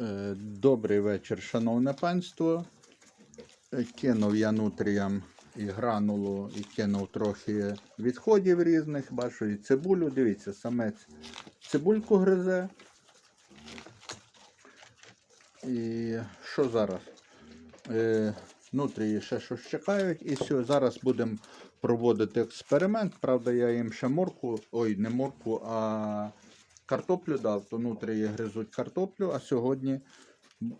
Е, Добрий вечір, шановне панство. Е, Кинув я нутріям і гранулу, і кинув трохи відходів різних. Бачу і цибулю. Дивіться, самець цибульку гризе. І що зараз? Е, Нутрії ще щось чекають. І все, зараз будемо проводити експеримент. Правда, я їм ще морку, ой, не морку, а картоплю дав, то нутрії гризуть картоплю, а сьогодні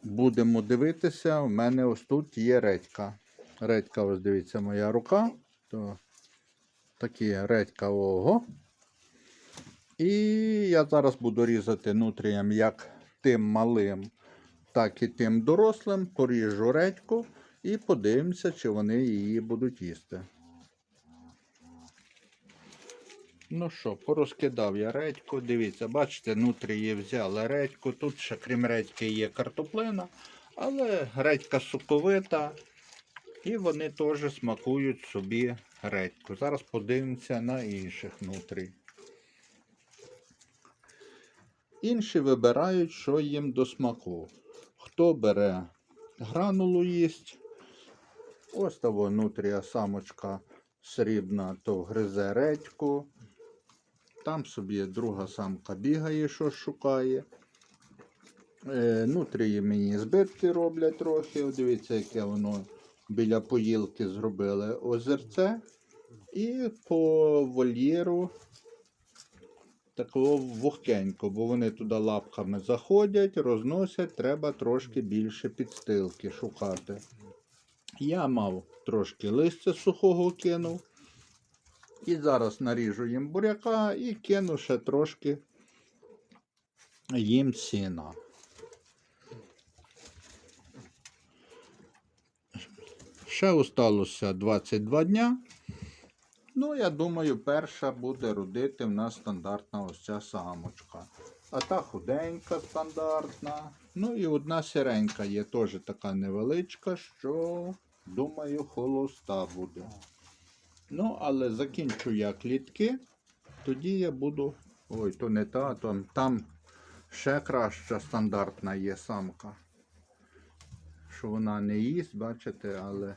будемо дивитися. У мене ось тут є редька. Редька, ось дивіться, моя рука. То такі редька ого. І я зараз буду різати нутріям як тим малим, так і тим дорослим. Поріжу редьку і подивимося, чи вони її будуть їсти. Ну що, порозкидав я редьку. Дивіться, бачите, нутрії взяли редьку. Тут ще крім редьки є картоплина, але редька соковита. І вони теж смакують собі редьку. Зараз подивимося на інших нутрій. Інші вибирають, що їм до смаку. Хто бере гранулу їсть. Ось того нутрія самочка срібна, то гризе редьку. Там собі друга самка бігає, що шукає. Е, нутрії мені збитки роблять трохи. Дивіться, яке воно біля поїлки зробили озерце. І по вольєру такого вогкенько, бо вони туди лапками заходять, розносять, треба трошки більше підстилки шукати. Я мав трошки листя сухого кинув. І зараз наріжу їм буряка і кину ще трошки їм сіна. Ще осталося 22 дня. Ну, я думаю, перша буде родити в нас стандартна ось ця самочка. А та худенька стандартна. Ну і одна сіренька є теж така невеличка, що, думаю, холоста буде. Ну, але закінчу я клітки, тоді я буду. Ой, то не та, то там ще краща стандартна є самка. Що вона не їсть, бачите, але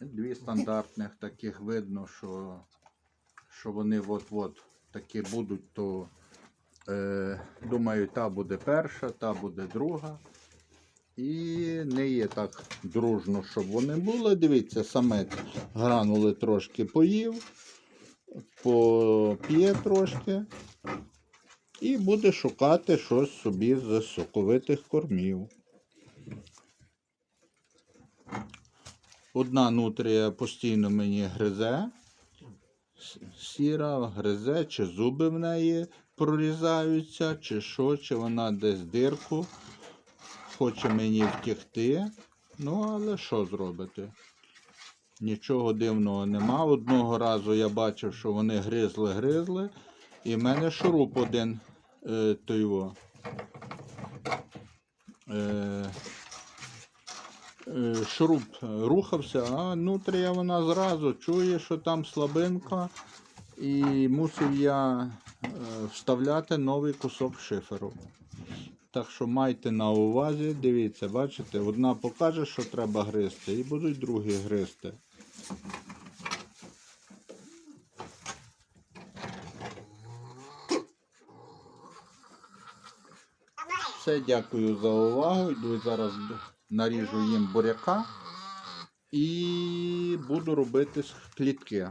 дві стандартних таких видно, що, що вони от-от такі будуть, то е, думаю, та буде перша, та буде друга. І не є так дружно, щоб вони були. Дивіться, самець гранули трошки поїв, поп'є трошки. І буде шукати щось собі з соковитих кормів. Одна нутрія постійно мені гризе. Сіра гризе, чи зуби в неї прорізаються, чи що, чи вона десь дирку хоче мені втекти. Ну, але що зробити? Нічого дивного нема. Одного разу я бачив, що вони гризли-гризли, і в мене шуруп один е, той. Е, е, шуруп рухався, а нутрія вона зразу чує, що там слабинка, і мусив я е, вставляти новий кусок шиферу. Так що майте на увазі, дивіться, бачите, одна покаже, що треба гризти, і будуть другі гризти. Все, дякую за увагу. Йду зараз наріжу їм буряка і буду робити клітки.